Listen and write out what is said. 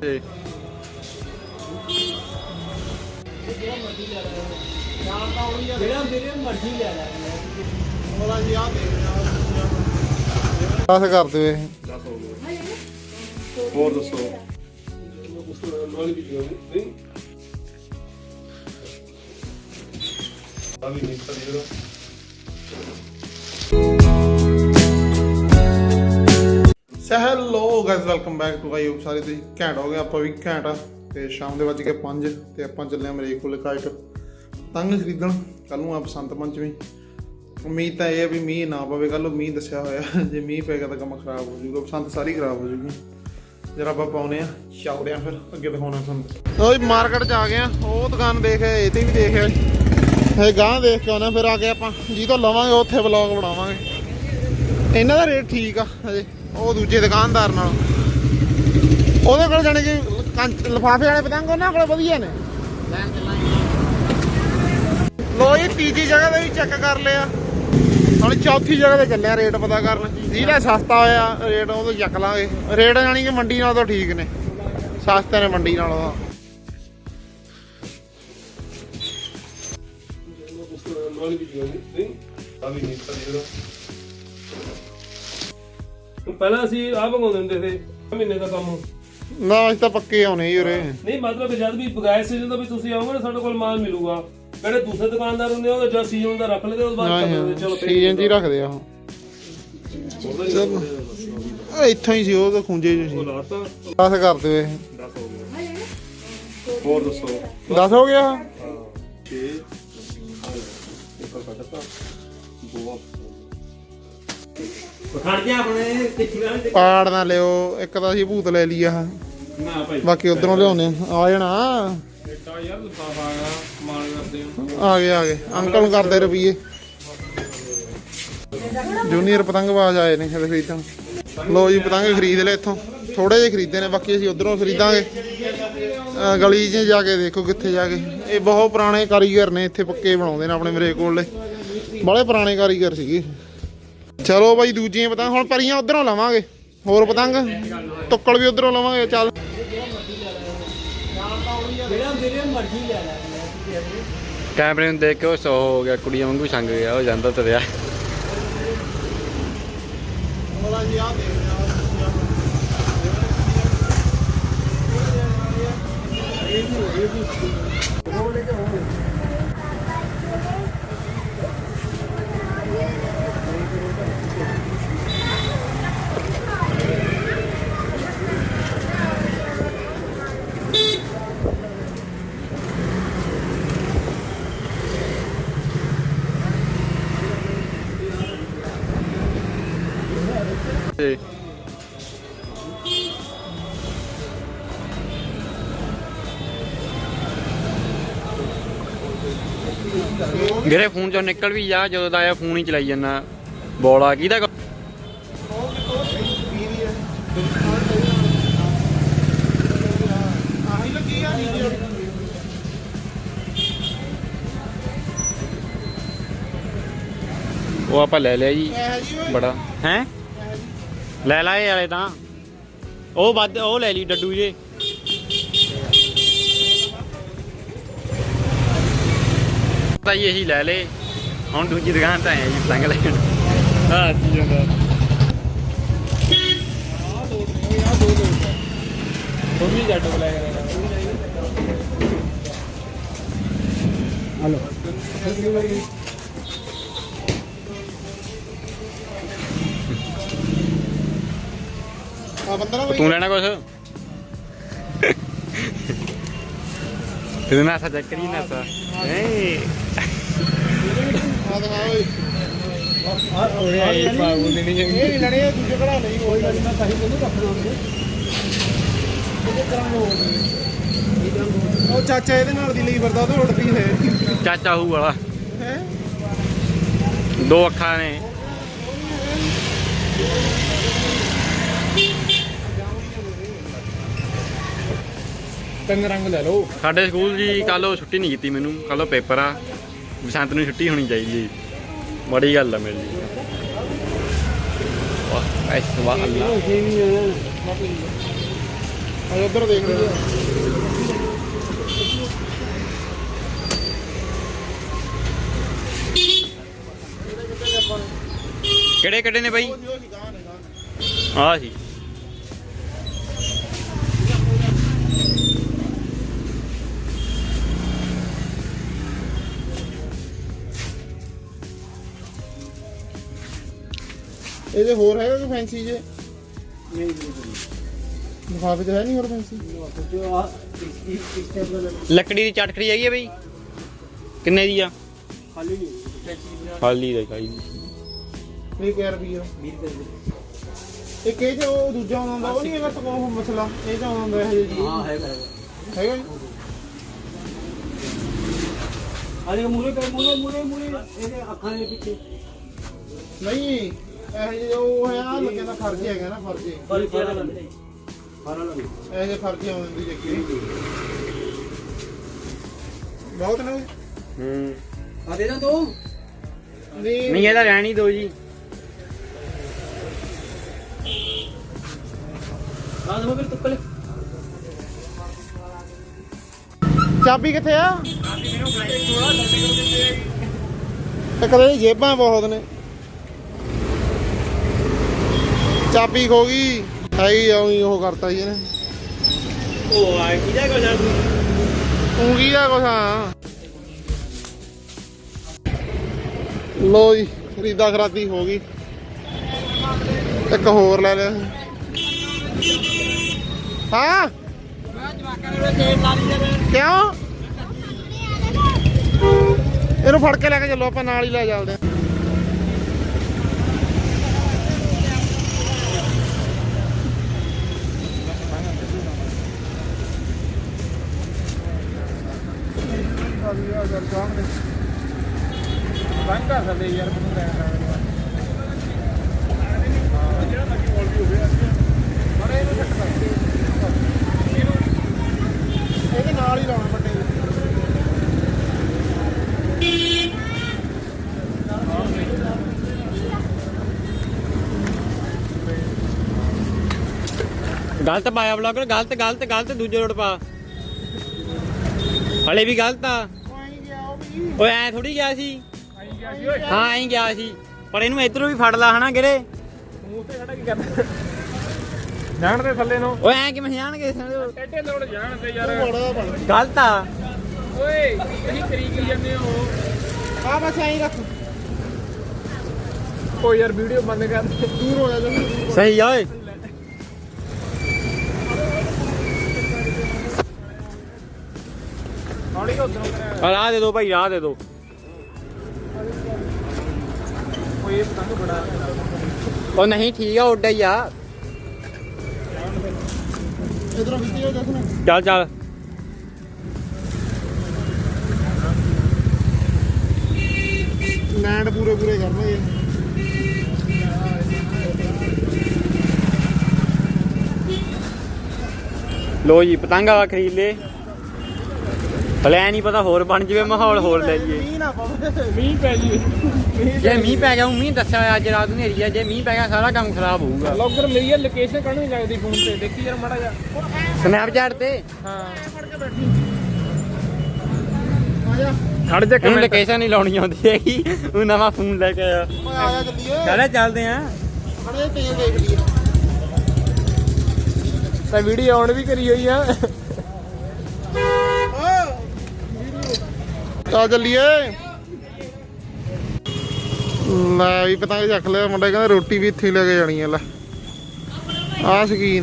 ਤੇ ਜਿਹੜਾ ਮੇਰੇ ਮਰਜ਼ੀ ਲੈ ਲੈ ਉਹਦਾ ਜੀ ਆ ਦੇ? ਪਾਸ ਕਰ ਦਿਓ ਇਹ ਹੋਰ ਦੱਸੋ। ਨਾਲ ਵੀ ਜੀਓ ਨਹੀਂ ਆ ਵੀ ਨਹੀਂ ਕਰੀ ਜਰਾ so hello guys welcome back to I hope ਸਾਰੇ ਤੁਸੀਂ ਘੈਂਟ ਹੋ ਗਏ ਆਪਾਂ ਵੀ ਘੈਂਟ ਆ ਤੇ ਸ਼ਾਮ ਦੇ ਵੱਜ ਕੇ 5 ਤੇ ਆਪਾਂ ਚੱਲੇ ਆ ਮੇਰੇ ਕੋਲ ਕਾਇਕ ਤੰਗ ਖਰੀਦਣ ਕੱਲ ਨੂੰ ਆ ਬਸੰਤ ਪੰਚਮੀ ਉਮੀਦ ਤਾਂ ਇਹ ਆ ਵੀ ਮੀਂਹ ਨਾ ਪਵੇ ਕੱਲ ਨੂੰ ਮੀਂਹ ਦੱਸਿਆ ਹੋਇਆ ਜੇ ਮੀਂਹ ਪਏਗਾ ਤਾਂ ਕੰਮ ਖਰਾਬ ਹੋ ਜਾਊਗਾ ਬਸੰਤ ਸਾਰੀ ਖਰਾਬ ਹੋ ਜਾਊਗੀ ਜਰਾ ਆਪਾਂ ਪਾਉਨੇ ਆ ਚੱਲਦੇ ਆ ਫਿਰ ਅੱਗੇ ਦਿਖਾਉਣਾ ਤੁਹਾਨੂੰ ਓਏ ਮਾਰਕੀਟ ਚ ਆ ਗਏ ਆ ਉਹ ਦੁਕਾਨ ਦੇਖ ਇਹ ਤੇ ਵੀ ਦੇਖ ਇਹ ਗਾਂ ਦੇਖ ਕੇ ਆਉਣਾ ਫਿਰ ਆ ਕੇ ਆਪਾਂ ਜੀ ਤੋਂ ਲਵਾਂਗੇ ਉੱਥੇ ਵਲੌਗ ਬਣਾਵਾਂਗੇ ਇਹਨਾਂ ਦਾ ਰੇਟ ਠੀਕ ਆ ਹਜੇ ਉਹ ਦੂਜੇ ਦੁਕਾਨਦਾਰ ਨਾਲ। ਉਹਦੇ ਕੋਲ ਜਾਣੀ ਕਿ ਲਫਾਫੇ ਵਾਲੇ ਪਤੰਗ ਉਹਨਾਂ ਕੋਲ ਵਧੀਆ ਨੇ। ਲੋ ਇਹ ਤੀਜੀ ਜਗ੍ਹਾ ਤੇ ਵੀ ਚੈੱਕ ਕਰ ਲਿਆ। ਹੁਣ ਚੌਥੀ ਜਗ੍ਹਾ ਤੇ ਚੱਲਿਆ ਰੇਟ ਪਤਾ ਕਰਨ। ਜਿਹੜਾ ਸਸਤਾ ਹੋਇਆ, ਰੇਟ ਉਹ ਤੋਂ ਚੱਕ ਲਾਂਗੇ। ਰੇਟ ਜਾਣੀ ਕਿ ਮੰਡੀ ਨਾਲ ਤਾਂ ਠੀਕ ਨੇ। ਸਸਤੇ ਨੇ ਮੰਡੀ ਨਾਲੋਂ ਤਾਂ। ਨਾਲ ਵੀ ਜੀਓ ਨਹੀਂ ਆ ਵੀ ਨਹੀਂ ਕਰੀ ਜਰਾ ਪਹਿਲਾਂ ਅਸੀਂ ਆਹ ਮੰਗਾਉਂਦੇ ਹੁੰਦੇ ਸੀ ਮਹੀਨੇ ਦਾ ਕੰਮ ਨਾ ਅਸੀਂ ਤਾਂ ਪੱਕੇ ਆਉਣੇ ਹੀ ਉਰੇ ਨਹੀਂ ਮਤਲਬ ਜਦ ਵੀ ਬਗਾਇ ਸੀਜ਼ਨ ਦਾ ਵੀ ਤੁਸੀਂ ਆਓਗੇ ਨਾ ਸਾਡੇ ਕੋਲ ਮਾਲ ਮਿਲੂਗਾ ਜਿਹੜੇ ਦੂਸਰੇ ਦੁਕਾਨਦਾਰ ਹੁੰਦੇ ਆ ਉਹ ਜਦ ਸੀਜ਼ਨ ਦਾ ਰੱਖ ਲੈਂਦੇ ਉਸ ਬਾਅਦ ਕਰ ਚਲੋ ਸੀਜ਼ਨ ਜੀ ਰੱਖਦੇ ਆ ਉਹ ਆ ਇੱਥੋਂ ਹੀ ਸੀ ਉਹ ਤਾਂ ਖੁੰਝੇ ਉਹ ਸੀ ਲਾਤਾ ਕਰ ਦਿਓ ਇਹ 10 ਹੋ ਗਿਆ ਹੋਰ ਦੱਸੋ 10 ਹੋ ਗਿਆ 6 ਇੱਕ ਕੱਟਤਾ ਦੋ ਖੜ ਜਾ ਆਪਣੇ ਕਿੱਥੇ ਵਾਲੇ ਤੇ ਪਾੜ ਨਾ ਲਿਓ ਇੱਕ ਤਾਂ ਅਸੀਂ ਭੂਤ ਲੈ ਲਈ ਆ ਨਾ ਭਾਈ। ਬਾਕੀ ਉਧਰੋਂ ਲਿਆਉਨੇ ਆ। ਆ ਜਾਣਾ। ਇੱਟਾ ਯਾਰ ਲਫਾਫਾ ਆ ਗਿਆ ਮਾਲ ਕਰਦੇ ਆ। ਆ ਗਏ ਆ ਗਏ। ਅੰਕਲ ਨੂੰ ਕਰਦੇ ਰੁਪਈਏ। ਜੂਨੀਅਰ ਪਤੰਗਬਾਜ਼ ਆਏ ਨੇ ਇਹ ਖਰੀਦਣ। ਲੋ ਜੀ ਪਤੰਗ ਖਰੀਦ ਲੈ ਇੱਥੋਂ। ਥੋੜੇ ਜਿਹੇ ਖਰੀਦੇ ਨੇ ਬਾਕੀ ਅਸੀਂ ਉਧਰੋਂ ਖਰੀਦਾਂਗੇ। ਅਹ ਗਲੀ 'ਚ ਜਾ ਕੇ ਦੇਖੋ ਕਿੱਥੇ ਜਾ ਕੇ। ਇਹ ਬਹੁਤ ਪੁਰਾਣੇ ਕਾਰੀਗਰ ਨੇ ਇੱਥੇ ਪੱਕੇ ਬਣਾਉਂਦੇ ਨੇ ਆਪਣੇ ਮੇਰੇ ਕੋਲੇ। ਬੜੇ ਪੁਰਾਣੇ ਕਾਰੀਗਰ ਸੀਗੇ। ਚਲੋ ਬਾਈ, ਦੂਜੀਆਂ ਪਤੰਗ ਹੁਣ ਪਰੀਆਂ ਉਧਰੋਂ ਲਵਾਂਗੇ। ਹੋਰ ਪਤੰਗ? ਟੁੱਕਲ ਵੀ ਉਧਰੋਂ ਲਵਾਂਗੇ, ਚੱਲ। ਜਿਹੜਾ ਮੇਰੇ ਮਰਜ਼ੀ ਲੈ ਲੈ ਕੈਮਰੇ ਨੂੰ ਦੇਖ ਕੇ ਉਹ ਸੋ ਹੋ ਗਿਆ, ਕੁੜੀਆਂ ਵਾਂਗੂ ਸੰਗ ਗਿਆ, ਉਹ ਜਾਂਦਾ ਤੁਰਿਆ। ਉਹਦਾ ਜੀ ਆ ਦੇਖ ਤੇ ਮੇਰੇ ਫੋਨ ਚੋਂ ਨਿਕਲ ਵੀ ਜਾ, ਜਦੋਂ ਦਾ ਆਇਆ ਫੋਨ ਹੀ ਚਲਾਈ ਜਾਂਦਾ। ਬੋਲਾ ਕਿਹਦਾ ਆ ਨਹੀਂ ਉਹ ਆਪਾਂ ਲੈ ਲਿਆ ਜੀ, ਬੜਾ। ਹੈ? ਲੈ ਲਾਏ ਵਾਲੇ ਤਾਂ। ਉਹ ਵੱਧ ਉਹ ਲੈ ਲਈ ਡੱਡੂ ਜੇ। ਤਾਂ ਇਹੀ ਲੈ ਲੇ। ਹੁਣ ਦੂਜੀ ਦੁਕਾਨ ਤਾਂ ਆਏ ਜੀ ਪਤੰਗ ਲੈਣ। ਹਾਂ ਜੀ ਜਾਂਦਾ ਦੋਨੀ ਜੱਟ ਬੁਲਾਇਆ ਹਲੋ। ਬੰਦਾ ਨਾ ਤੂੰ ਲੈਣਾ ਕੁਛ? ਤੂੰ ਨਾ ਸਾ ਚੱਕਰੀ ਨਾ ਸਾ ਏ ਆ ਦਿਖਾ ਓਏ ਓਏ ਆਈ ਪਾਉ ਨਹੀਂ ਇਹ ਨਹੀਂ ਲੜੇ ਆ, ਦੂਜੇ ਕਢਾ ਲਈ। ਕੋਈ ਗੱਲ ਨਾ ਕਹੀ ਤੈਨੂੰ ਰੱਖਣਾ ਉਹਨੇ ਉਹ। ਚਾਚਾ ਇਹਦੇ ਨਾਲ ਦੀ ਲਈ ਵਰਦਾ ਉਹ ਉੱਡਦੀ ਹੈ। ਚਾਚਾ ਹੂ ਵਾਲਾ। ਦੋ ਅੱਖਾਂ ਨੇ। ਤਿੰਨ ਰੰਗ ਲੈ ਲਓ। ਸਾਡੇ ਸਕੂਲ ਜੀ ਕੱਲ ਉਹ ਛੁੱਟੀ ਨਹੀਂ ਕੀਤੀ ਮੈਨੂੰ। ਕੱਲ ਪੇਪਰ ਆ। ਬਸੰਤ ਨੂੰ ਛੁੱਟੀ ਹੋਣੀ ਚਾਹੀਦੀ ਬੜੀ ਗੱਲ ਆ ਮੇਰੇ ਲਈ ਵਾਹ ਐਸ ਵਾਹ ਅੱਲਾ। ਇਹ ਵੀ ਅਜੇ ਉਧਰ ਦੇਖ ਰਹੇ ਕਿਹੜੇ ਕਿਹੜੇ ਨੇ ਬਾਈ? ਆ ਸੀ ਇਹਦੇ ਹੋਰ ਹੈਗਾ ਕੋਈ ਫੈਂਸੀ ਜੇ? ਲਿਫਾਫੇ 'ਚ ਹੈ ਨਹੀਂ ਹੋਰ ਫੈਂਸੀ ਲੱਕੜੀ ਦੀ ਚਟਖੜੀ ਹੈਗੀ ਆ ਬਈ? ਕਿੰਨੇ ਦੀ ਆ? ਖਾਲੀ ਨਹੀਂ ਖਾਲੀ ਦਾ ਚਾਹੀਦੀ ਇਹ ਕਿਆ ਰੁਪਈਆ? ਇੱਕ ਇਹ 'ਚ ਉਹ ਦੂਜਾ ਆਉਂਦਾ ਉਹ ਨਹੀਂ ਹੈਗਾ ਉਹ ਮਸਲਾ। ਇਹ ਆਉਂਦਾ ਹੁੰਦਾ ਇਹ ਜੀ ਹਾਂ ਹੈਗਾ ਹੈਗਾ। ਜੀ? ਅਰੇ ਮੂਰੇ ਕਰ ਮੂਰੇ ਮੂਰੇ ਮੂਰੇ ਇਹਦੇ ਅੱਖਾਂ ਦੇ ਪਿੱਛੇ। ਨਹੀਂ ਇਹ ਜਿਹੇ ਉਹ ਹੈ ਆ ਦਾ ਫਰਜ਼ ਹੈਗਾ ਨਾ ਫਰਜ਼ ਪਰ ਫਾਰਾ ਲੰਦੇ ਫਾਰਾ ਲੰਦੇ ਇਹ ਜੇ ਫਰਜ਼ ਆਉਂਦੇ ਦੀ ਜੱਕੀ ਬਹੁਤ ਨੇ। ਹੂੰ। ਆ ਦੇ ਨਾ ਤੂੰ ਨਹੀਂ। ਨਹੀਂ ਇਹਦਾ ਰਹਿਣ ਹੀ ਦਿਓ ਜੀ। ਆ ਦੋ ਫਿਰ ਤੁੱਕਲ ਚਾਬੀ ਕਿੱਥੇ ਆ? ਤਾਂ ਇਹ ਜੇਬਾਂ ਬਹੁਤ ਨੇ। ਚਾਬੀ ਖੋ ਗਈ। ਹੈਗੀ ਆ ਉਹੀ ਉਹ ਕਰਤਾ ਜੀ ਇਹਨੇ। ਉਹ ਆ ਕਿਹਦਾ ਕੋ ਜਾ ਉਂਗੀ ਦਾ ਕੁਛ ਹਾਂ ਲੋ ਜੀ ਖਰੀਦਾ ਖਰਾਦੀ ਹੋ ਗਈ। ਇੱਕ ਹੋਰ ਲੈ ਲਿਆ। ਹਾਂ? ਕਿਉਂ? ਇਹਨੂੰ ਫੜ ਕੇ ਲੈ ਕੇ ਚੱਲੋ ਆਪਾਂ ਨਾਲ ਹੀ ਲੈ ਚੱਲਦੇ ਹਾਂ। ਬੰਦ ਕਰ ਸਕਦੇ ਯਾਰ ਮੈਨੂੰ ਲੈ ਇਹਦੇ ਨਾਲ ਹੀ ਲਾਉਣਾ ਵੱਡੇ ਗਲਤ ਪਾਇਆ ਬਲੌਗਰ ਗਲਤ ਗਲਤ ਗਲਤ, ਦੂਜੇ ਰੋਡ ਪਾ। ਹਲੇ ਵੀ ਗਲਤ ਆ। ਓਏ ਐ ਥੋੜੀ ਗਿਆ ਸੀ। ਹਾਂ ਐਂ ਗਿਆ ਸੀ। ਪਰ ਇਹਨੂੰ ਇਧਰੋਂ ਵੀ ਫੜ ਲਾ ਹਨਾ ਗਿਰੇ? ਮੂੰਹ ਤੇ ਖੜਾ ਕੀ ਕਰਦਾ ਜਾਣ ਦੇ ਥੱਲੇ ਨੂੰ। ਓਏ ਐ ਕਿਵੇਂ ਜਾਣਗੇ? ਟੱਟੇ ਲੋੜ ਜਾਣ ਤੇ ਯਾਰ ਗਲਤ ਆ। ਓਏ ਤੁਸੀਂ ਕਰੀ ਕੀ ਜਾਂਦੇ ਹੋ? ਆ ਬਸ ਐਂ ਰੱਖ। ਓ ਯਾਰ ਵੀਡੀਓ ਬੰਦ ਕਰ। ਦੇ ਦੂਰ ਹੋ ਜਾ ਸਹੀ ਆ ਓਏ। ਹੌਲੀ ਉਧਰੋਂ ਕਰਿਆ ਆ ਰਾਹ ਦੇ ਦੋ ਭਾਈ ਰਾਹ ਦੇ ਦੋ ਓਏ ਇਹ ਪਤੰਗ ਬੜਾ ਉਹ ਨਹੀਂ ਠੀਕ ਆ ਉੱਡਾ ਹੀ ਆ ਇਧਰੋਂ ਵੀਡੀਓ ਦੇਖ ਹਲੇ ਨਹੀਂ ਪਤਾ ਹੋਰ ਬਣ ਜਵੇ ਮਾਹੌਲ ਹੋਰ ਲੈ ਜੀਏ ਮੀਂਹ ਨਾ ਪਵੇ। ਮੀਂਹ ਪੈ ਜੀ। ਜੇ ਮੀਂਹ ਪੈ ਗਿਆ ਉਹ ਮੀਂਹ ਦੱਸਿਆ ਹੋਇਆ ਅੱਜ ਰਾਤ ਨੂੰ ਹਨੇਰੀ ਆ ਜੇ ਮੀਂਹ ਪੈ ਗਿਆ ਸਾਰਾ ਕੰਮ ਖਰਾਬ ਹੋਊਗਾ। ਲੌਗਰ ਮੇਰੀ ਲੋਕੇਸ਼ਨ ਕੱਢ ਨਹੀਂ ਲੱਗਦੀ ਫੋਨ ਤੇ ਦੇਖੀ ਯਾਰ ਮਾੜਾ ਜਾ ਸਨੈਪਚੈਟ ਤੇ? ਹਾਂ। ਆ ਜਾ ਖੜ ਜਾ ਇਹਨੂੰ ਲੋਕੇਸ਼ਨ ਨਹੀਂ ਲਾਉਣੀ ਆਉਂਦੀ ਹੈਗੀ ਉਹ ਨਵਾਂ ਫੋਨ ਲੈ ਕੇ ਆਇਆ। ਆ ਜਾ ਚੱਲੀਏ। ਚੱਲੇ ਚੱਲਦੇ ਆ। ਖੜੇ ਤੇਲ ਦੇਖ ਲਈਏ। ਤਾਂ ਵੀਡੀਓ ਆਨ ਵੀ ਕਰੀ ਹੋਈ ਆ। ਆ ਚੱਲੀਏ। ਲੈ ਵੀ ਪਤੰਗ ਚੱਕ ਲਿਆ ਮੁੰਡੇ, ਕਹਿੰਦੇ ਰੋਟੀ ਵੀ ਇੱਥੇ ਲੈ ਕੇ ਜਾਣੀ ਆ, ਲੈ। ਆ ਸ਼ਕੀਨ।